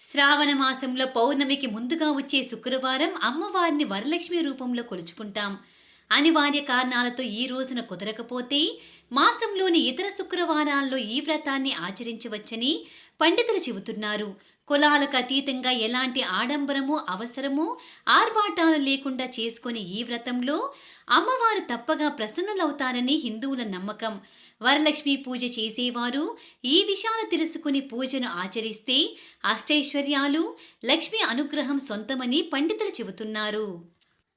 శ్రావణ మాసంలో పౌర్ణమికి ముందుగా వచ్చే శుక్రవారం అమ్మవారిని వరలక్ష్మి రూపంలో కొలుచుకుంటాం. అనివార్య కారణాలతో ఈ రోజున కుదరకపోతే మాసంలోని ఇతర శుక్రవారాల్లో ఈ వ్రతాన్ని ఆచరించవచ్చని పండితులు చెబుతున్నారు. కులాలకు అతీతంగా ఎలాంటి ఆడంబరము అవసరము ఆర్భాటాలు లేకుండా చేసుకునే ఈ వ్రతంలో అమ్మవారు తప్పగా ప్రసన్నులవుతారని హిందువుల నమ్మకం. వరలక్ష్మి పూజ చేసేవారు. ఈ విషయాలు తెలుసుకుని పూజను ఆచరిస్తే అష్టైశ్వర్యాలు లక్ష్మి అనుగ్రహం సొంతమని పండితులు చెబుతున్నారు.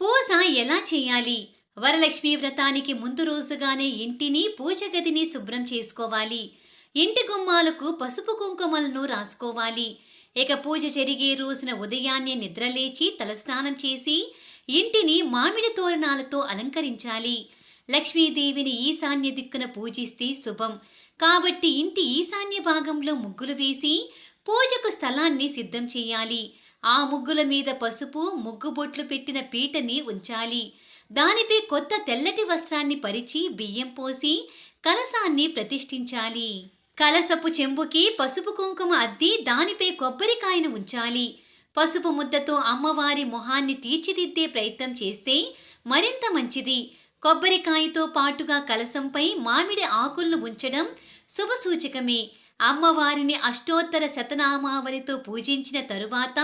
పూజ ఎలా చేయాలి? వరలక్ష్మి వ్రతానికి ముందు రోజుగానే ఇంటిని పూజ గదిని శుభ్రం చేసుకోవాలి. ఇంటి గుమ్మాలకు పసుపు కుంకుమలను రాసుకోవాలి. ఇక పూజ జరిగే రోజున ఉదయాన్నే నిద్రలేచి తలస్నానం చేసి ఇంటిని మామిడి తోరణాలతో అలంకరించాలి. లక్ష్మీదేవిని ఈశాన్య దిక్కున పూజిస్తే శుభం. కాబట్టి ఇంటి ఈశాన్య భాగంలో ముగ్గులు వేసి పూజకు స్థలాన్ని సిద్ధం చేయాలి. ఆ ముగ్గుల మీద పసుపు ముగ్గు బొట్లు పెట్టిన పీటని ఉంచాలి. దానిపై కొత్త తెల్లటి వస్త్రాన్ని పరిచి బియ్యం పోసి కలసాన్ని ప్రతిష్ఠించాలి. కలసపు చెంబుకి పసుపు కుంకుమ అద్ది దానిపై కొబ్బరికాయను ఉంచాలి. పసుపు ముద్దతో అమ్మవారి మొహాన్ని తీర్చిదిద్దే ప్రయత్నం చేస్తే మరింత మంచిది. కొబ్బరికాయతో పాటుగా కలసంపై మామిడి ఆకులను ఉంచడం శుభసూచకమే. అమ్మవారిని అష్టోత్తర శతనామావళితో పూజించిన తరువాత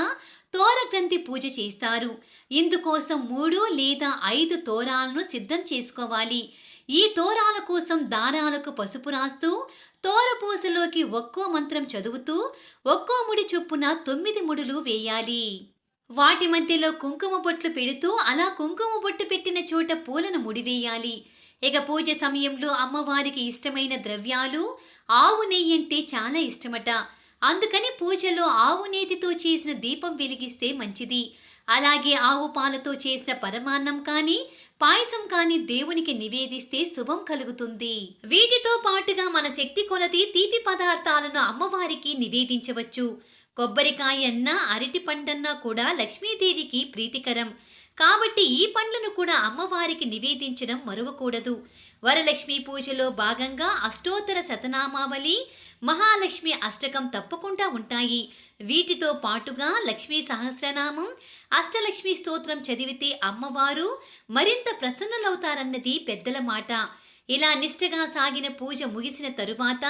తోరగ్రంథి పూజ చేస్తారు. ఇందుకోసం మూడు లేదా ఐదు తోరాలను సిద్ధం చేసుకోవాలి. ఈ తోరాల కోసం దారాలకు పసుపు రాస్తూ తోరపూసలోకి ఒక్కో మంత్రం చదువుతూ ఒక్కో ముడి చొప్పున తొమ్మిది ముడులు వేయాలి. వాటి మధ్యలో కుంకుమ బొట్లు పెడుతూ అలా కుంకుమ బొట్టు పెట్టిన చోట పూలను ముడివేయాలి. ఇక పూజ సమయంలో అమ్మవారికి ఇష్టమైన ద్రవ్యాలు ఆవు నెయ్యి అంటే చాలా ఇష్టమట. అందుకని పూజలో ఆవు నేతితో చేసిన దీపం వెలిగిస్తే మంచిది. అలాగే ఆవు పాలతో చేసిన పరమాన్నం కానీ పాయసం కానీ దేవునికి నివేదిస్తే శుభం కలుగుతుంది. వీటితో పాటుగా మన శక్తి కొలది తీపి పదార్థాలను అమ్మవారికి నివేదించవచ్చు. కొబ్బరికాయ అన్నా అరటి పండన్నా కూడా లక్ష్మీదేవికి ప్రీతికరం. కాబట్టి ఈ పండ్లను కూడా అమ్మవారికి నివేదించడం మరువకూడదు. వరలక్ష్మి పూజలో భాగంగా అష్టోత్తర శతనామావళి మహాలక్ష్మి అష్టకం తప్పకుండా ఉంటాయి. వీటితో పాటుగా లక్ష్మీ సహస్రనామం అష్టలక్ష్మి స్తోత్రం చదివితే అమ్మవారు మరింత ప్రసన్నులవుతారన్నది పెద్దల మాట. ఇలా నిష్ఠగా సాగిన పూజ ముగిసిన తరువాత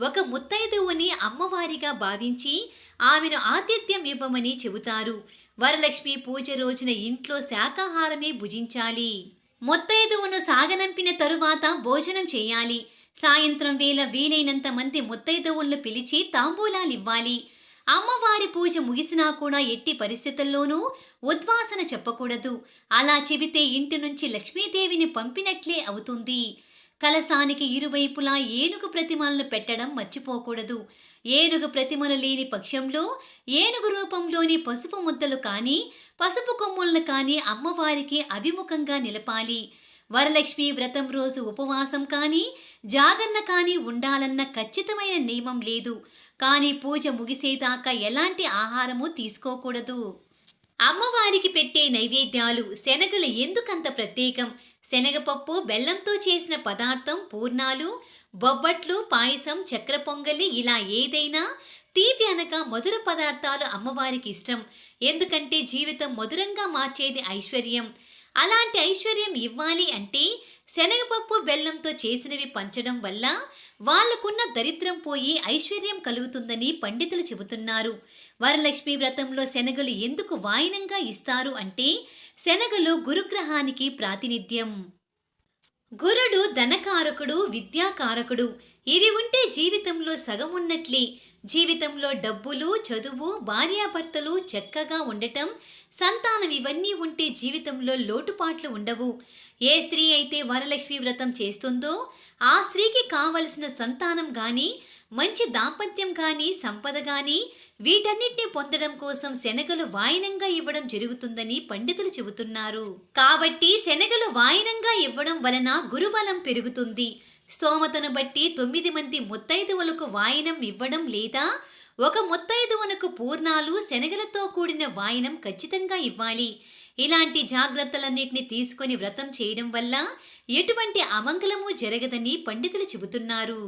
ఒక ముత్తైదువుని అమ్మవారిగా భావించి ఆమెను ఆతిథ్యం ఇవ్వమని చెబుతారు. వరలక్ష్మి పూజ రోజున ఇంట్లో శాకాహారమే భుజించాలి. ముత్తైదువును సాగనంపిన తరువాత భోజనం చేయాలి. సాయంత్రం వేళ వీలైనంత మంది ముత్తైదువులను పిలిచి తాంబూలాలివ్వాలి. అమ్మవారి పూజ ముగిసినా కూడా ఎట్టి పరిస్థితుల్లోనూ ఉద్వాసన చెప్పకూడదు. అలా చెబితే ఇంటి నుంచి లక్ష్మీదేవిని పంపినట్లే అవుతుంది. కలసానికి ఇరువైపులా ఏనుగు ప్రతిమలను పెట్టడం మర్చిపోకూడదు. ఏనుగు ప్రతిమలు లేని పక్షంలో ఏనుగు రూపంలోని పసుపు ముద్దలు కానీ పసుపు కొమ్ములను కానీ అమ్మవారికి అభిముఖంగా నిలపాలి. వరలక్ష్మి వ్రతం రోజు ఉపవాసం కానీ జాగరణ కానీ ఉండాలన్న ఖచ్చితమైన నియమం లేదు. కానీ పూజ ముగిసేదాకా ఎలాంటి ఆహారము తీసుకోకూడదు. అమ్మవారికి పెట్టే నైవేద్యాలు శనగలు ఎందుకంత ప్రత్యేకం? శనగపప్పు బెల్లంతో చేసిన పదార్థం పూర్ణాలు బొబ్బట్లు పాయసం చక్ర పొంగలి ఇలా ఏదైనా తీపి అనక మధుర పదార్థాలు అమ్మవారికి ఇష్టం. ఎందుకంటే జీవితం మధురంగా మార్చేది ఐశ్వర్యం. అలాంటి ఐశ్వర్యం ఇవ్వాలి అంటే శనగపప్పు బెల్లంతో చేసినవి పంచడం వల్ల వాళ్ళకున్న దరిద్రం పోయి ఐశ్వర్యం కలుగుతుందని పండితులు చెబుతున్నారు. వరలక్ష్మి వ్రతంలో శనగలు ఎందుకు వాయినంగా ఇస్తారు అంటే శనగలు గురుగ్రహానికి ప్రాతినిధ్యం. గురుడు ధనకారకుడు విద్యాకారకుడు. ఇవి ఉంటే జీవితంలో సగం ఉన్నట్లే. జీవితంలో డబ్బులు చదువు భార్యాభర్తలు చక్కగా ఉండటం సంతానం ఇవన్నీ ఉంటే జీవితంలో లోటుపాట్లు ఉండవు. ఏ స్త్రీ అయితే వరలక్ష్మి వ్రతం చేస్తుందో ఆ స్త్రీకి కావలసిన సంతానం కానీ మంచి దాంపత్యం కానీ సంపద కానీ వీటన్నిటిని పొందడం కోసం శనగలు వాయనంగా ఇవ్వడం జరుగుతుందని పండితులు చెబుతున్నారు. కాబట్టి శనగలు వాయనంగా ఇవ్వడం వలన గురుబలం పెరుగుతుంది. స్తోమతను బట్టి తొమ్మిది మంది ముత్తైదువులకు వాయనం ఇవ్వడం లేదా ఒక ముత్తైదువునకు పూర్ణాలు శనగలతో కూడిన వాయనం ఖచ్చితంగా ఇవ్వాలి. ఇలాంటి జాగ్రత్తలన్నింటినీ తీసుకొని వ్రతం చేయడం వల్ల ఎటువంటి అమంగళము జరగదని పండితులు చెబుతున్నారు.